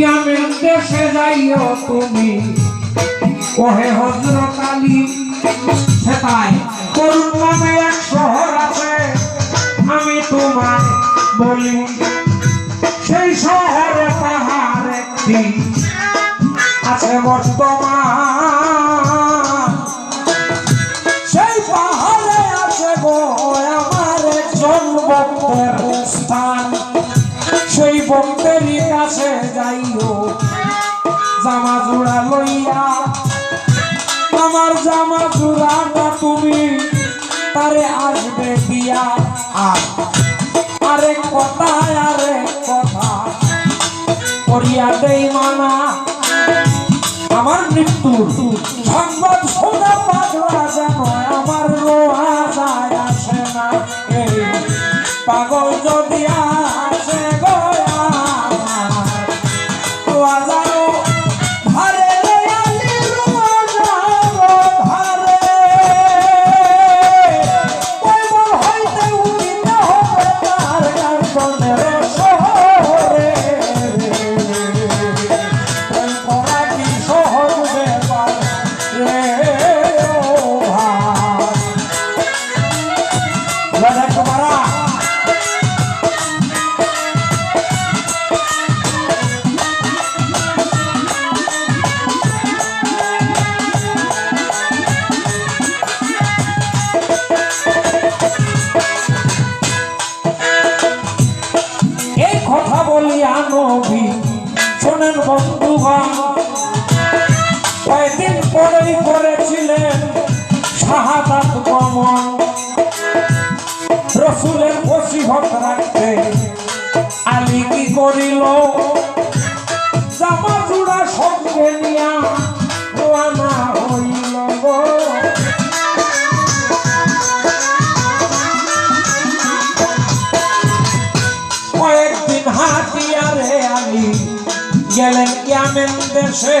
ইসলামের দেশে যাইও তুমি। ওহে হজরত আলী সেটাই করুণ নামে এক শহর আছে। আমি তোমার বলি, সেই শহরে পাহাড় একটি আছে বর্তমান। দেশে যাইও। জামা জোড়া লইয়া। আমার জামা জোড়াটা তুমি তারে আসবে দিয়া। আর আরে কথা আরে কথা করিয়া দেই মানা। আমার মৃত্যুর সংবাদ শোনা পাঁচ রাজা নয় আমার গমন রসুলের বসিভত রাখতে। আলী কি করিল? জামা জুড়া সঙ্গে নিয়া রোয়ানা হইল কয়েকদিন হাতিয়ারে আলী গেলেন ইয়ামেন দেশে।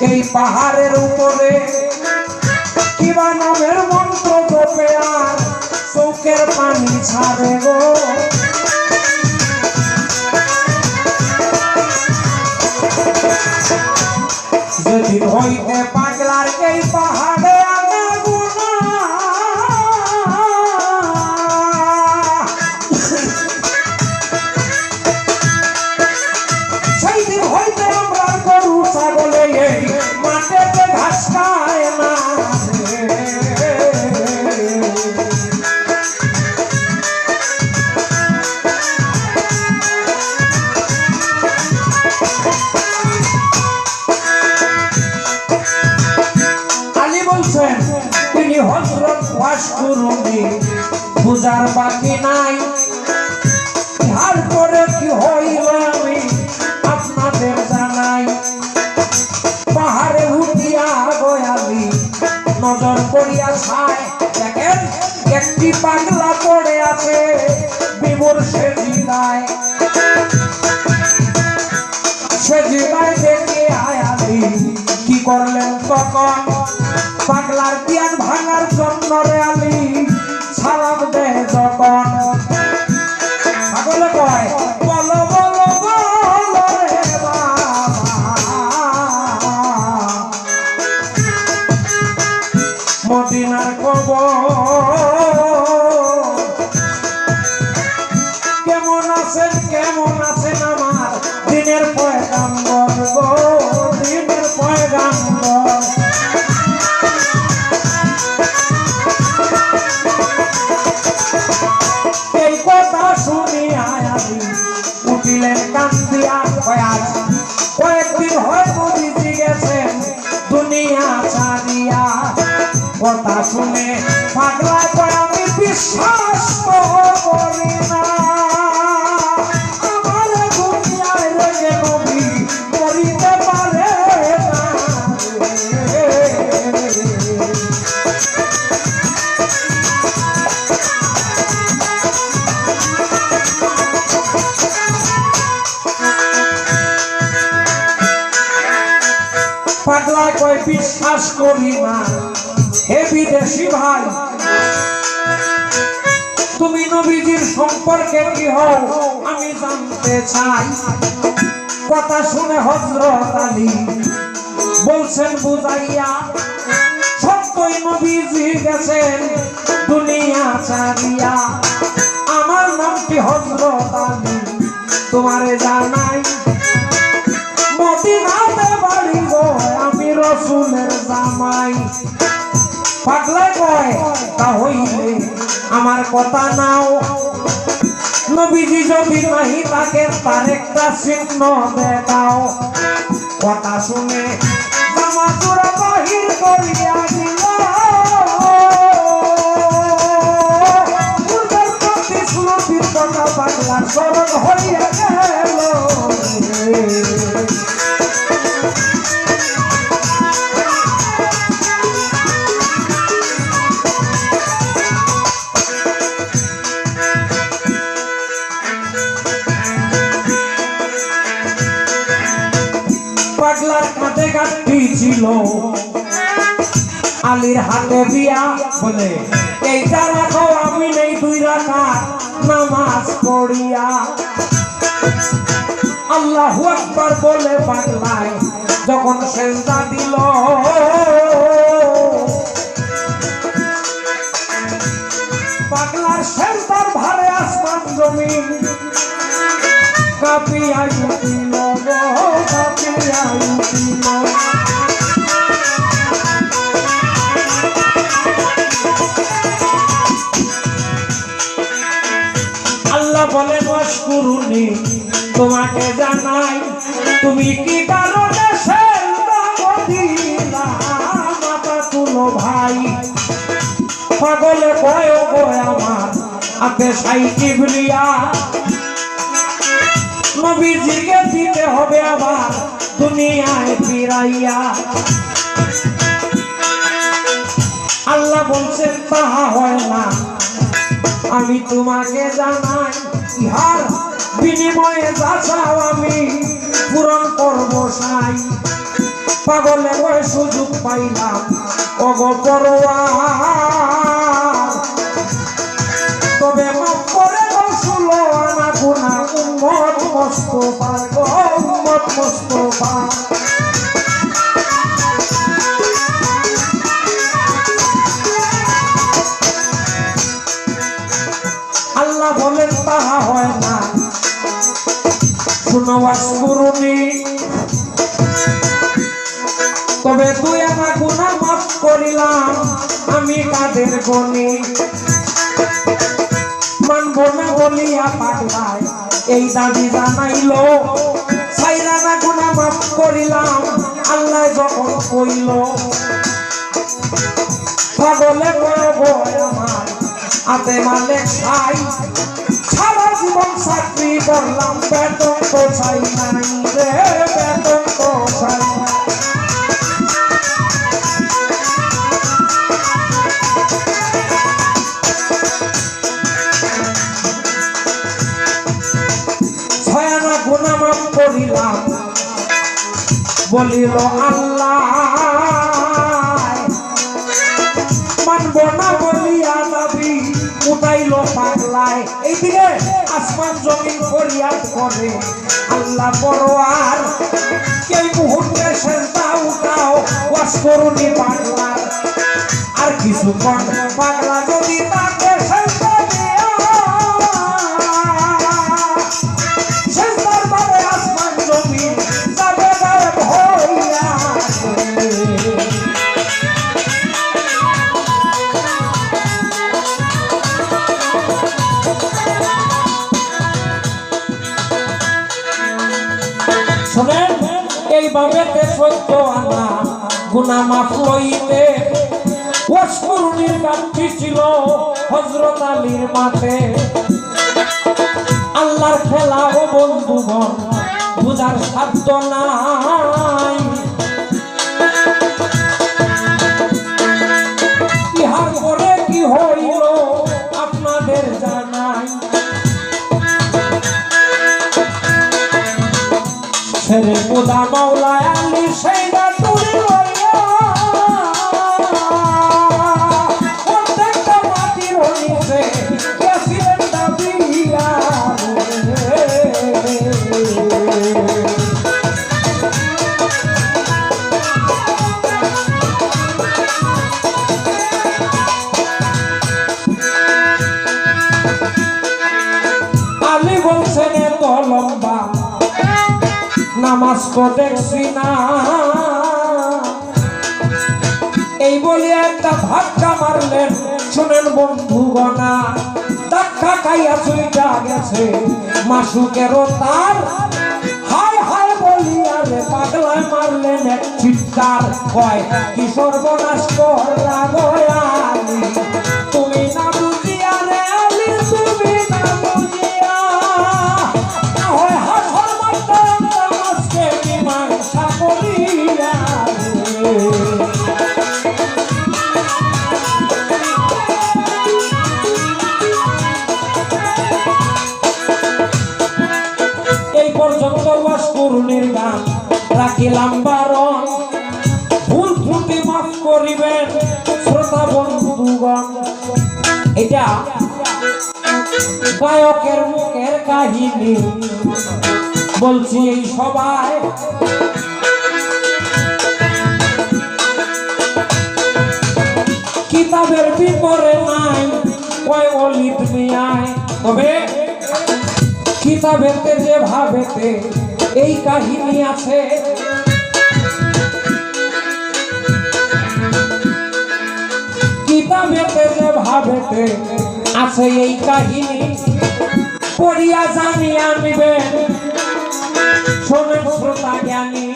এই পাহাড়ের উপরে। কিবা নামের মন্ত্র চৌকের পানি ছাড়ে গো। শুনে পাগলা কয় আমি বিশ্বাস করি না আমার দুনিয়ায়। পাগলা কয় বিশ্বাস করি না তুমি নবীজির সম্পর্কে কি হও? আমি জানতে চাই। কথা শুনে হজরত আলী বলছেন বুঝাইয়া সত্যই নবীজি গেছেন দুনিয়া ছাড়িয়া। আমার নামটি হজরত আলী, তোমারে জানাই। মদিনাতে বাড়ি গো, আমি রসুলের জামাই। পাগলা কয়, তা হইলে আমার কথা নাও। নবীজি যদি নাহি তাকে তার একটা চিহ্ন দেখাও কথা শুনে পাগলা স্মরণ হইয়া গেল ছিল আলীর হাতে দিয়া বলে এইটা রাখো আমি নেই দুই রাখা নামাজ পড়িয়া। আল্লাহু আকবার বলে পাগলায়, যখন সেজদা দিল। পাগলার সেজদার ভারে আসমান জমিন। কাপিয়া গো কাপিয়া উঠিল বলে মশকুরুনি তোমাকে জানাই, তুমি কি কারণে মাথা তুলো ভাই? পাগলে কয় গো আমার, হাতে সাই কিবরিয়া নবীজিকে দিতে হবে আবার দুনিয়ায় ফিরাইয়া। আল্লাহ বলছেন, তাহা হয় না। আমি তোমাকে জানাই, ইহার বিনিময়ে যা চাও আমি পূরণ করব সাই। পাগলে ওই সুযোগ পাইলাম, অগ পরোয়ার। তবে মাফ করে রসুল আনা গুনা উম্মত মোস্তফা গো উম্মত মোস্তফা আল্লাহ তবে তুই আমার গুণা মাফ করিলাম, আমি কাদের গনি মানব না বলিয়া পাগলায়, এই দাবি জানাইলো। সাইরানা গুণা মাফ করিলাম, আল্লাহ যখন কইল, পাগলে করব আমার হাতে মালে খাই সারা জীবন চাকরি করলাম বেতন তো নাই রে, বেতন বলিল, আল্লাহ, মানব না বলিয়া দাবি উঠাইল পাগলায়। এইদিকে আসমান জমিন ফরিয়াদ করে। আল্লাহ পরোয়ার, এই মুহূর্তে সেজদা উঠাও ওয়াস করুনি পাগলার। আর কিছুক্ষণ পাগলা যদি আলীর মাঠে। আল্লাহর খেলা ও বন্ধুগণ বুঝার সাধ্য নাই। তো দেখছি না। এই বলে একটা ধাক্কা মারলেন শোনেন বন্ধু গনা ধাক্কা খাইয়া চুইটা গেছে। মাসুকেরও তার বলিয়া পাগলায় মারলেন এক চিৎকার। হয় কি সর্বনাশ করলা গায়কের মুখের কাহিনী। বলছি এই সবাই। কিতাবের বিপরে নাই, কয় অলিত মিয়ায়। তবে কিতাবেতে যে ভাবেতে এই কাহিনী আছে, কিতাবেতে যে ভাবেতে আছে এই কাহিনী। পড়িয়া জানিয়া নিবেন শোনেন শ্রোতা জ্ঞানী,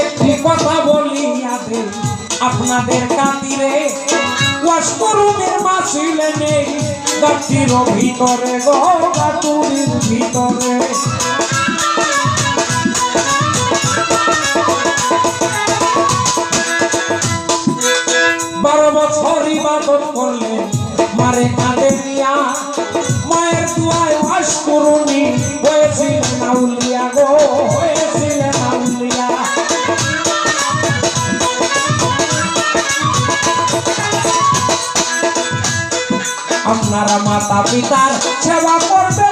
একটি কথা বলিয়া দে আপনাদের কাতিরে ওয়াশরুমের মাসিলে নেই। গাছির ভিতরে গো ভিতরে। বারো বছর ইবাদত করলে মারে কাঁদে দিয়া মায়ের দুয়ায় বাস করুনি। হয়েছিলেন আউলিয়া গো হয়েছিলেন আউলিয়া আপনারা মাতা পিতার সেবা করবেন।